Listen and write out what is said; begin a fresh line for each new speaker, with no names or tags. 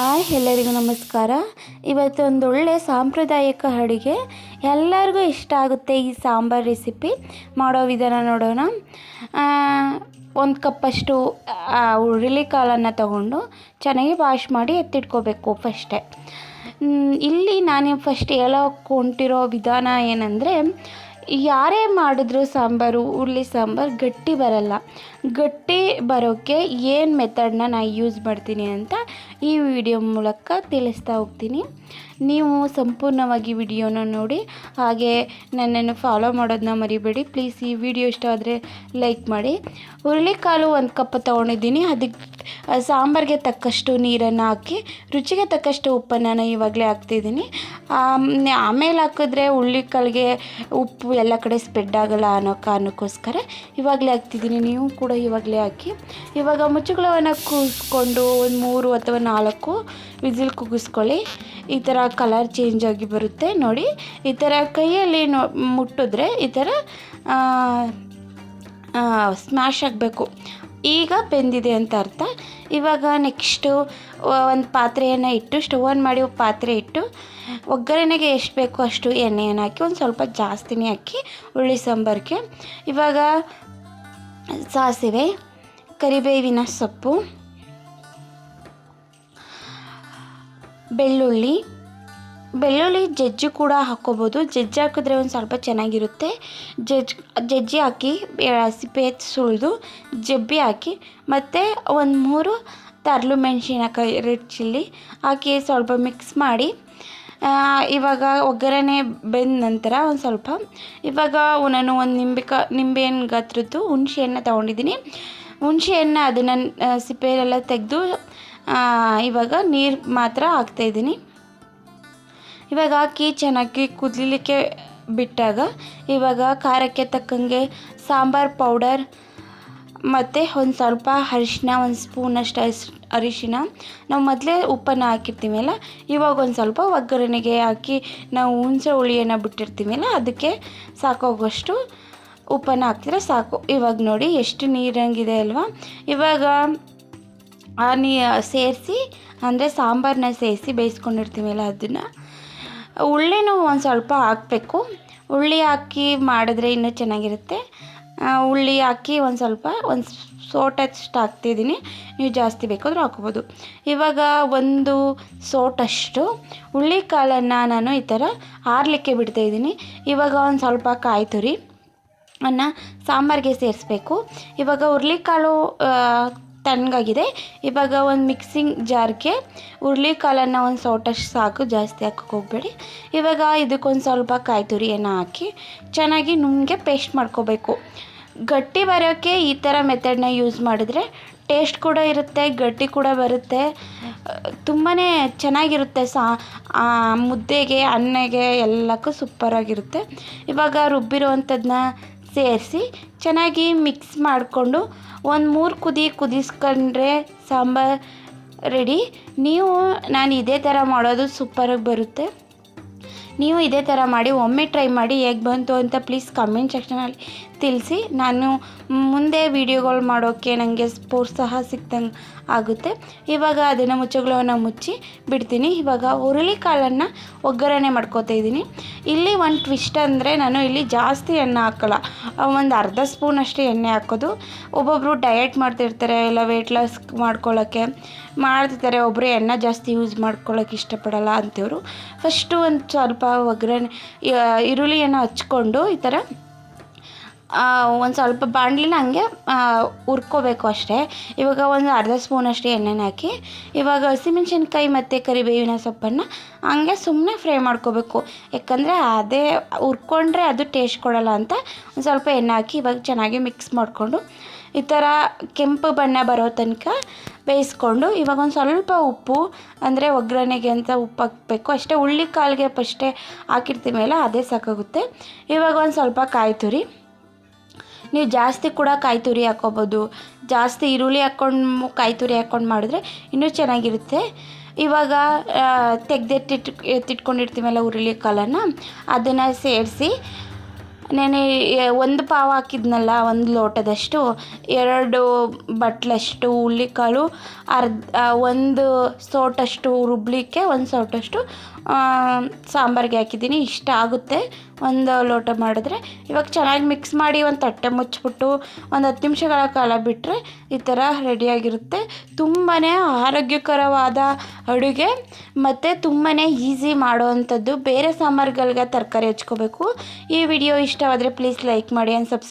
Hi, ಎಲ್ಲರಿಗೂ ನಮಸ್ಕಾರ. ಇವತ್ತು ಒಂದು ಒಳ್ಳೆ ಸಾಂಪ್ರದಾಯಿಕ ಅಡುಗೆ. ಎಲ್ಲರಿಗೂ ಇಷ್ಟ ಆಗುತ್ತೆ ಈ ಸಾಂಬಾರ್ ರೆಸಿಪಿ ಮಾಡೋ ವಿಧಾನ ನೋಡೋಣ. ಒಂದು ಕಪ್ಪಷ್ಟು ಹುರುಳಿಕಾಳನ್ನು ತಗೊಂಡು ಚೆನ್ನಾಗಿ ವಾಶ್ ಮಾಡಿ ಎತ್ತಿಟ್ಕೋಬೇಕು ಫಸ್ಟೇ ಇಲ್ಲಿ ನಾನು ಫಸ್ಟ್ ಹೇಳೋಕೆ ಹೊಂಟಿರೋ ವಿಧಾನ ಏನಂದರೆ ಯಾರೇ ಮಾಡಿದ್ರು ಸಾಂಬಾರು ಹುರುಳಿ ಸಾಂಬಾರು ಗಟ್ಟಿ ಬರಲ್ಲ. ಗಟ್ಟಿ ಬರೋಕ್ಕೆ ಏನು ಮೆಥಡ್ನ ನಾನು ಯೂಸ್ ಮಾಡ್ತೀನಿ ಅಂತ ಈ ವಿಡಿಯೋ ಮೂಲಕ ತಿಳಿಸ್ತಾ ಹೋಗ್ತೀನಿ. ನೀವು ಸಂಪೂರ್ಣವಾಗಿ ವಿಡಿಯೋನ ನೋಡಿ ಹಾಗೆ ನನ್ನನ್ನು ಫಾಲೋ ಮಾಡೋದನ್ನ ಮರಿಬೇಡಿ. ಪ್ಲೀಸ್ ಈ ವಿಡಿಯೋ ಇಷ್ಟ ಆದರೆ ಲೈಕ್ ಮಾಡಿ. ಹುರುಳಿಕಾಳು ಒಂದು ಕಪ್ ತೊಗೊಂಡಿದ್ದೀನಿ. ಅದಕ್ಕೆ ಸಾಂಬಾರಿಗೆ ತಕ್ಕಷ್ಟು ನೀರನ್ನು ಹಾಕಿ ರುಚಿಗೆ ತಕ್ಕಷ್ಟು ಉಪ್ಪನ್ನು ನಾನು ಇವಾಗಲೇ ಹಾಕ್ತಿದ್ದೀನಿ. ಆಮ್, ಆಮೇಲೆ ಹಾಕಿದ್ರೆ ಹುರುಳಿಕಾಳಿಗೆ ಉಪ್ಪು ಎಲ್ಲ ಕಡೆ ಸ್ಪ್ರೆಡ್ ಆಗಲ್ಲ ಅನ್ನೋ ಕಾರಣಕ್ಕೋಸ್ಕರ ಇವಾಗಲೇ ಹಾಕ್ತಿದ್ದೀನಿ. ನೀವು ಕೂಡ ಇವಾಗಲೇ ಹಾಕಿ. ಇವಾಗ ಮುಚ್ಚುಗಳವನ್ನು ಕೂಗಿಸ್ಕೊಂಡು ಒಂದು ಮೂರು ಅಥವಾ ನಾಲ್ಕು ವಿಸಿಲ್ ಕೂಗಿಸ್ಕೊಳ್ಳಿ ಈ ಥರ ಕಲರ್ ಚೇಂಜ್ ಆಗಿ ಬರುತ್ತೆ. ನೋಡಿ, ಈ ಥರ ಕೈಯಲ್ಲಿ ನೋ, ಮುಟ್ಟಿದ್ರೆ ಈ ಥರ ಸ್ಮ್ಯಾಶ್ ಆಗಬೇಕು. ಈಗ ಬೆಂದಿದೆ ಅಂತ ಅರ್ಥ. ಇವಾಗ ನೆಕ್ಸ್ಟು ಒಂದು ಪಾತ್ರೆಯನ್ನು ಇಟ್ಟು ಸ್ಟವ್ ಆನ್ ಮಾಡಿ ಪಾತ್ರೆ ಇಟ್ಟು, ಒಗ್ಗರಣೆಗೆ ಎಷ್ಟು ಬೇಕೋ ಅಷ್ಟು ಎಣ್ಣೆಯನ್ನು ಹಾಕಿ, ಒಂದು ಸ್ವಲ್ಪ ಜಾಸ್ತಿನೇ ಹಾಕಿ, ಹುಳಿ ಸಾಂಬಾರಿಗೆ. ಇವಾಗ ಸಾಸಿವೆ, ಕರಿಬೇವಿನ ಸೊಪ್ಪು, ಬೆಳ್ಳುಳ್ಳಿ ಬೆಳ್ಳುಳ್ಳಿ ಜಜ್ಜಿ ಕೂಡ ಹಾಕ್ಕೋಬೋದು. ಜಜ್ಜಿ ಹಾಕಿದ್ರೆ ಒಂದು ಸ್ವಲ್ಪ ಚೆನ್ನಾಗಿರುತ್ತೆ. ಜಜ್ ಜಜ್ಜಿ ಹಾಕಿ ಸಿಪ್ಪೆ ಸುಲಿದು ಜಬ್ಬಿ ಹಾಕಿ, ಮತ್ತು ಒಂದು ಮೂರು ತರಲು ಮೆಣಸಿನಕಾಯಿ, ರೆಡ್ ಚಿಲ್ಲಿ ಹಾಕಿ ಸ್ವಲ್ಪ ಮಿಕ್ಸ್ ಮಾಡಿ ಇವಾಗ ಒಗ್ಗರಣೆ ಬೆಂದ ನಂತರ ಒಂದು ಸ್ವಲ್ಪ, ಇವಾಗ ನಾನು ಒಂದು ನಿಂಬೆಕ, ನಿಂಬೆಹಣ್ಣು ಗಾತ್ರದ್ದು ಹುಣಸೆಹಣ್ಣು ತೊಗೊಂಡಿದ್ದೀನಿ. ಹುಣಸೆಹಣ್ಣು ಅದನ್ನು ಸಿಪ್ಪೆಯೆಲ್ಲ ತೆಗೆದು ಇವಾಗ ನೀರು ಮಾತ್ರ ಹಾಕ್ತಾಯಿದ್ದೀನಿ ಇವಾಗ ಹಾಕಿ ಚೆನ್ನಾಗಿ ಕುದಿಲಿಕ್ಕೆ ಬಿಟ್ಟಾಗ ಇವಾಗ ಖಾರಕ್ಕೆ ತಕ್ಕಂಗೆ ಸಾಂಬಾರ್ ಪೌಡರ್ ಮತ್ತು ಒಂದು ಸ್ವಲ್ಪ ಅರಿಶಿನ, ಒಂದು ಸ್ಪೂನಷ್ಟು ಅರಿಶ್, ಅರಿಶಿನ. ನಾವು ಮೊದಲೇ ಉಪ್ಪನ್ನು ಹಾಕಿರ್ತೀವಲ್ಲ ಇವಾಗ ಒಂದು ಸ್ವಲ್ಪ ಒಗ್ಗರಣೆಗೆ ಹಾಕಿ ನಾವು ಹುಣಸೆ ಹುಳಿಯನ್ನು ಬಿಟ್ಟಿರ್ತೀವಲ್ಲ ಅದಕ್ಕೆ ಸಾಕಾಗುವಷ್ಟು ಉಪ್ಪನ್ನು ಹಾಕಿದ್ರೆ ಸಾಕು. ಇವಾಗ ನೋಡಿ ಎಷ್ಟು ನೀರಂಗಿದೆ ಅಲ್ವಾ? ಇವಾಗ ಆ ನೀ, ಸೇರಿಸಿ, ಅಂದರೆ ಸಾಂಬಾರನ್ನ ಸೇರಿಸಿ ಬೇಯಿಸ್ಕೊಂಡಿರ್ತೀವಲ್ಲ ಅದನ್ನು. ಉಳ್ಳಿನೂ ಒಂದು ಸ್ವಲ್ಪ ಹಾಕಬೇಕು. ಉಳ್ಳಿ ಹಾಕಿ ಮಾಡಿದ್ರೆ ಇನ್ನೂ ಚೆನ್ನಾಗಿರುತ್ತೆ. ಉಳ್ಳಿ ಹಾಕಿ ಒಂದು ಸ್ವಲ್ಪ, ಒಂದು ಸೋಟಷ್ಟು ಹಾಕ್ತಿದ್ದೀನಿ. ನೀವು ಜಾಸ್ತಿ ಬೇಕಾದರೂ ಹಾಕ್ಬೋದು. ಇವಾಗ ಒಂದು ಸೋಟಷ್ಟು ಹುಳ್ಳಿ ಕಾಳನ್ನು ನಾನು ಈ ಥರ ಆರಲಿಕ್ಕೆ ಬಿಡ್ತಾಯಿದ್ದೀನಿ ಇವಾಗ ಒಂದು ಸ್ವಲ್ಪ ಕಾಯಿ ತುರಿ ಅನ್ನ ಸಾಂಬಾರಿಗೆ ಸೇರಿಸ್ಬೇಕು. ಇವಾಗ ಹುರ್ಳಿಕಾಳು ತಣ್ಣಗಾಗಿದೆ. ಇವಾಗ ಒಂದು ಮಿಕ್ಸಿಂಗ್ ಜಾರ್ಗೆ ಹುರ್ಳಿಕಾಳನ್ನು ಒಂದು ಸೌಟಷ್ಟು ಸಾಕು ಜಾಸ್ತಿ ಹಾಕೋಕೆ ಹೋಗಬೇಡಿ. ಇವಾಗ ಇದಕ್ಕೊಂದು ಸ್ವಲ್ಪ ಕಾಯಿ ತುರಿಯನ್ನು ಹಾಕಿ ಚೆನ್ನಾಗಿ ನುಂಗೆ ಪೇಸ್ಟ್ ಮಾಡ್ಕೋಬೇಕು. ಗಟ್ಟಿ ಬರೋಕ್ಕೆ ಈ ಥರ ಮೆಥಡ್ನ ಯೂಸ್ ಮಾಡಿದ್ರೆ ಟೇಸ್ಟ್ ಕೂಡ ಇರುತ್ತೆ, ಗಟ್ಟಿ ಕೂಡ ಬರುತ್ತೆ. ತುಂಬಾ ಚೆನ್ನಾಗಿರುತ್ತೆ ಸಾ ಮುದ್ದೆಗೆ, ಅನ್ನಗೆ ಎಲ್ಲಕ್ಕೂ ಸೂಪರಾಗಿರುತ್ತೆ ಇವಾಗ ರುಬ್ಬಿರೋವಂಥದ್ದನ್ನ ಸೇರಿಸಿ ಚೆನ್ನಾಗಿ ಮಿಕ್ಸ್ ಮಾಡಿಕೊಂಡು ಒಂದು ಮೂರು ಕುದಿ ಕುದಿಸ್ಕೊಂಡ್ರೆ ಸಾಂಬಾರು ರೆಡಿ ನೀವು, ನಾನು ಇದೇ ಥರ ಮಾಡೋದು ಸೂಪರಾಗಿ ಬರುತ್ತೆ. ನೀವು ಇದೇ ಥರ ಮಾಡಿ, ಒಮ್ಮೆ ಟ್ರೈ ಮಾಡಿ ಹೇಗೆ ಬಂತು ಅಂತ ಪ್ಲೀಸ್ ಕಮೆಂಟ್ ಸೆಕ್ಷನಲ್ಲಿ ತಿಳಿಸಿ ನಾನು ಮುಂದೆ ವೀಡಿಯೋಗಳು ಮಾಡೋಕ್ಕೆ ನನಗೆ ಪ್ರೋತ್ಸಾಹ ಸಿಕ್ದಂಗೆ ಆಗುತ್ತೆ. ಇವಾಗ ಅದನ್ನು ಮುಚ್ಚಗಳನ್ನ ಮುಚ್ಚಿ ಬಿಡ್ತೀನಿ. ಇವಾಗ ಹುರುಳಿಕಾಳನ್ನು ಒಗ್ಗರಣೆ ಮಾಡ್ಕೋತಾ ಇದ್ದೀನಿ. ಇಲ್ಲಿ ಒಂದು ಟ್ವಿಸ್ಟ್ ಅಂದರೆ ನಾನು ಇಲ್ಲಿ ಜಾಸ್ತಿ ಎಣ್ಣೆ ಹಾಕೋಲ್ಲ. ಒಂದು ಅರ್ಧ ಸ್ಪೂನ್ ಅಷ್ಟೇ ಎಣ್ಣೆ ಹಾಕೋದು. ಒಬ್ಬೊಬ್ಬರು ಡಯಟ್ ಮಾಡ್ತಿರ್ತಾರೆ, ಇಲ್ಲ ವೆಯ್ಟ್ ಲಾಸ್ ಮಾಡ್ಕೊಳ್ಳೋಕ್ಕೆ. ಮಾಡ್ತಿರ್ತಾರೆ ಒಬ್ಬರು ಎಣ್ಣೆ ಜಾಸ್ತಿ ಯೂಸ್ ಮಾಡ್ಕೊಳ್ಳೋಕೆ ಇಷ್ಟಪಡಲ್ಲ ಅಂಥವ್ರು. ಫಸ್ಟು ಒಂದು ಸ್ವಲ್ಪ ಒಗ್ಗರಣೆ ಈರುಳ್ಳಿಯನ್ನು ಹಚ್ಕೊಂಡು ಈ ಥರ ಒಂದು ಸ್ವಲ್ಪ ಬಾಣಲಿನ ಹಂಗೆ ಹುರ್ಕೋಬೇಕು ಅಷ್ಟೇ. ಇವಾಗ ಒಂದು ಅರ್ಧ ಸ್ಪೂನ್ ಅಷ್ಟೇ ಎಣ್ಣೆನ ಹಾಕಿ, ಇವಾಗ ಹಸಿಮೆಣ್ಸಿನ್ಕಾಯಿ ಮತ್ತು ಕರಿಬೇವಿನ ಸೊಪ್ಪನ್ನು ಹಂಗೆ ಸುಮ್ಮನೆ ಫ್ರೈ ಮಾಡ್ಕೋಬೇಕು. ಯಾಕಂದರೆ ಅದೇ ಹುರ್ಕೊಂಡ್ರೆ ಅದು ಟೇಸ್ಟ್ ಕೊಡಲ್ಲ ಅಂತ ಒಂದು ಸ್ವಲ್ಪ ಎಣ್ಣೆ ಹಾಕಿ ಇವಾಗ ಚೆನ್ನಾಗಿ ಮಿಕ್ಸ್ ಮಾಡಿಕೊಂಡು, ಈ ಥರ ಕೆಂಪು ಬಣ್ಣ ಬರೋ ತನಕ ಬೇಯಿಸ್ಕೊಂಡು, ಇವಾಗ ಒಂದು ಸ್ವಲ್ಪ ಉಪ್ಪು, ಅಂದರೆ ಒಗ್ಗರಣೆಗೆ ಅಂತ ಉಪ್ಪು ಹಾಕಬೇಕು. ಅಷ್ಟೇ, ಹುಳ್ಳಿ ಕಾಳಿಗೆ ಫಸ್ಟೇ ಮೇಲೆ ಅದೇ ಸಾಕಾಗುತ್ತೆ. ಇವಾಗ ಒಂದು ಸ್ವಲ್ಪ ಕಾಯಿ ತುರಿ. ನೀವು ಜಾಸ್ತಿ ಕೂಡ ಕಾಯಿ ತುರಿ ಜಾಸ್ತಿ ಈರುಳ್ಳಿ ಹಾಕ್ಕೊಂಡು ಕಾಯಿ ತುರಿ ಹಾಕ್ಕೊಂಡು ಮಾಡಿದ್ರೆ ಇನ್ನೂ ಚೆನ್ನಾಗಿರುತ್ತೆ. ಇವಾಗ ತೆಗ್ದೆಟ್ಟಿಟ್ಟು ಎತ್ತಿಟ್ಕೊಂಡಿರ್ತೀವಲ್ಲ ಹುರುಳಿ ಕಾಲನ್ನು ಅದನ್ನು ಸೇರಿಸಿ ನೆನೆ ಒಂದು ಪಾವು ಹಾಕಿದ್ನಲ್ಲ, ಒಂದು ಲೋಟದಷ್ಟು, ಎರಡು ಬಟ್ಲಷ್ಟು ಹುಳ್ಳಿಕಾಳು ಅರ್ಧ ಒಂದು ಸೋಟಷ್ಟು ರುಬ್ಬಲಿಕ್ಕೆ ಒಂದು ಸೋಟಷ್ಟು ಸಾಂಬಾರಿಗೆ ಹಾಕಿದ್ದೀನಿ. ಇಷ್ಟ ಆಗುತ್ತೆ ಒಂದು ಲೋಟ ಮಾಡಿದ್ರೆ. ಇವಾಗ ಚೆನ್ನಾಗಿ ಮಿಕ್ಸ್ ಮಾಡಿ ಒಂದು ತಟ್ಟೆ ಮುಚ್ಚಿಬಿಟ್ಟು, ಒಂದು ಹತ್ತು ನಿಮಿಷಗಳ ಕಾಲ ಬಿಟ್ಟರೆ ಈ ಥರ ರೆಡಿಯಾಗಿರುತ್ತೆ ತುಂಬಾ ಆರೋಗ್ಯಕರವಾದ ಅಡುಗೆ. ಮತ್ತು ತುಂಬಾ ಈಸಿ ಮಾಡೋವಂಥದ್ದು ಬೇರೆ ಸಾಂಬಾರುಗಳ್ಗೆ ತರಕಾರಿ ಹೆಚ್ಕೋಬೇಕು. ಈ ವಿಡಿಯೋ ಇಷ್ಟವಾದರೆ ಪ್ಲೀಸ್ ಲೈಕ್ ಮಾಡಿ ಆ್ಯಂಡ್ ಸಬ್ಸ್